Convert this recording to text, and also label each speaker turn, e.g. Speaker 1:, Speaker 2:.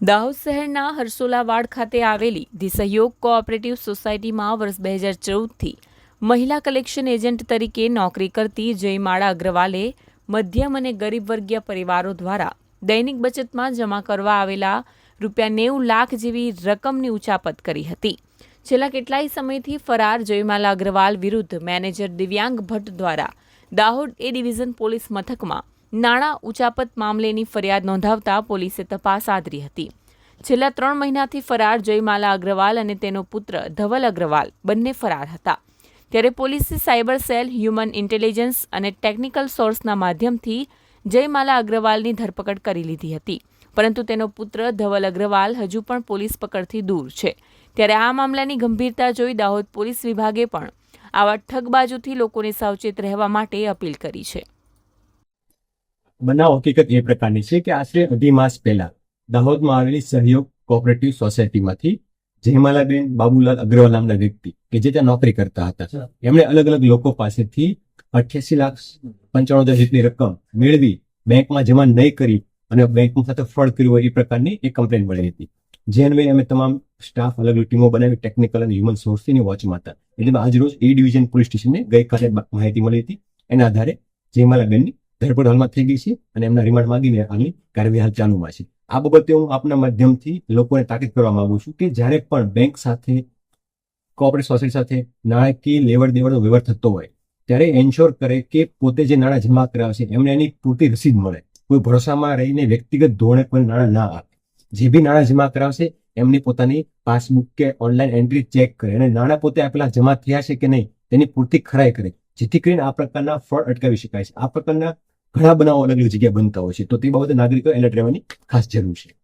Speaker 1: દાહોદ શહેરના હરસોલાવાડ ખાતે આવેલી ધી સહયોગ કોઓપરેટિવ સોસાયટીમાં વર્ષ બે હજાર ચૌદથી મહિલા કલેક્શન એજન્ટ તરીકે નોકરી કરતી જયમાળા અગ્રવાલે મધ્યમ અને ગરીબ વર્ગીય પરિવારો દ્વારા દૈનિક બચતમાં જમા કરવા આવેલા રૂપિયા નેવું લાખ જેવી રકમની ઉચાપત કરી હતી. છેલ્લા કેટલાય સમયથી ફરાર જયમાલા અગ્રવાલ વિરુદ્ધ મેનેજર દિવ્યાંગ ભટ્ટ દ્વારા દાહોદ એ ડિવિઝન પોલીસ મથકમાં નાણાં ઉચાપત મામલેની ફરિયાદ નોંધાવતા પોલીસે તપાસ આદરી હતી. છેલ્લા ત્રણ મહિનાથી ફરાર જયમાલા અગ્રવાલ અને તેનો પુત્ર ધવલ અગ્રવાલ બંને ફરાર હતા. ત્યારે પોલીસે સાયબર સેલ, હ્યુમન ઇન્ટેલિજન્સ અને ટેકનિકલ સોર્સના માધ્યમથી જયમાલા અગ્રવાલની ધરપકડ કરી લીધી હતી. પરંતુ તેનો પુત્ર ધવલ અગ્રવાલ હજુ પણ પોલીસ પકડથી દૂર છે. ત્યારે આ મામલાની ગંભીરતા જોઈ દાહોદ પોલીસ વિભાગે પણ આવા ઠગબાજુથી લોકોને સાવચેત રહેવા માટે અપીલ કરી છે.
Speaker 2: બનાવ હકીકત એ પ્રકારની છે કે આશરે અઢી માસ પહેલા દાહોદમાં આવેલી સહયોગ કોઓપરેટિવ સોસાયટીમાંથી જયમાલાબેન બાબુલાલ અગ્રવાલ નામના વ્યક્તિ કે જે ત્યાં નોકરી કરતા હતા. એમણે અલગ અલગ લોકો પાસેથી અઠ્યાસી લાખ પંચાણું હજાર જેટલી રકમ મેળવી બેંકમાં જમા નહીં કરી અને બેંકમાં સાથે ફ્રોડ કર્યું હોય એ પ્રકારની એક કમ્પ્લેન મળી હતી. જે અન્વયે અમે તમામ સ્ટાફ અલગ અલગ ટીમો બનાવી ટેકનિકલ અને હ્યુમન સોર્સની વોચમાં હતા એટલે આજ રોજ એ ડિવિઝન પોલીસ સ્ટેશનને ગઈકાલે માહિતી મળી હતી. એના આધારે જયમાલાબેનની ધરપકડ હાલમાં થઈ ગઈ છે અને એમના રિમાન્ડ માંગીને હાલની કાર્યવાહી હાલ ચાલુમાં છે. આ બાબતે હું આપના માધ્યમથી લોકોને તાકીદ કરવા માંગુ છું કે જ્યારે પણ બેંક સાથે, કોઓપરેટિવ સોસાયટી સાથે નાણાકીય લેવડ દેવડનો વ્યવહાર થતો હોય, ત્યારે એન્શ્યોર કરે કે પોતે જે નાણાં જમા કરાવે છે એમને એની પૂરતી રસીદ મળે. કોઈ ભરોસામાં રહીને વ્યક્તિગત ધોરણે કોઈ નાણાં ના આપે. જે બી નાણાં જમા કરાવશે, એમની પોતાની પાસબુક કે ઓનલાઈન એન્ટ્રી ચેક કરે અને નાણાં પોતે આપેલા જમા થયા છે કે નહીં, તેની પૂરતી ખરાઈ કરે. જેથી કરીને આ પ્રકારના ફ્રોડ અટકાવી શકાય છે. આ પ્રકારના ઘણા બનાવો અલગ અલગ જગ્યાએ બનતા હોય છે. તો તે બાબતે નાગરિકો એલર્ટ રહેવાની ખાસ જરૂર છે.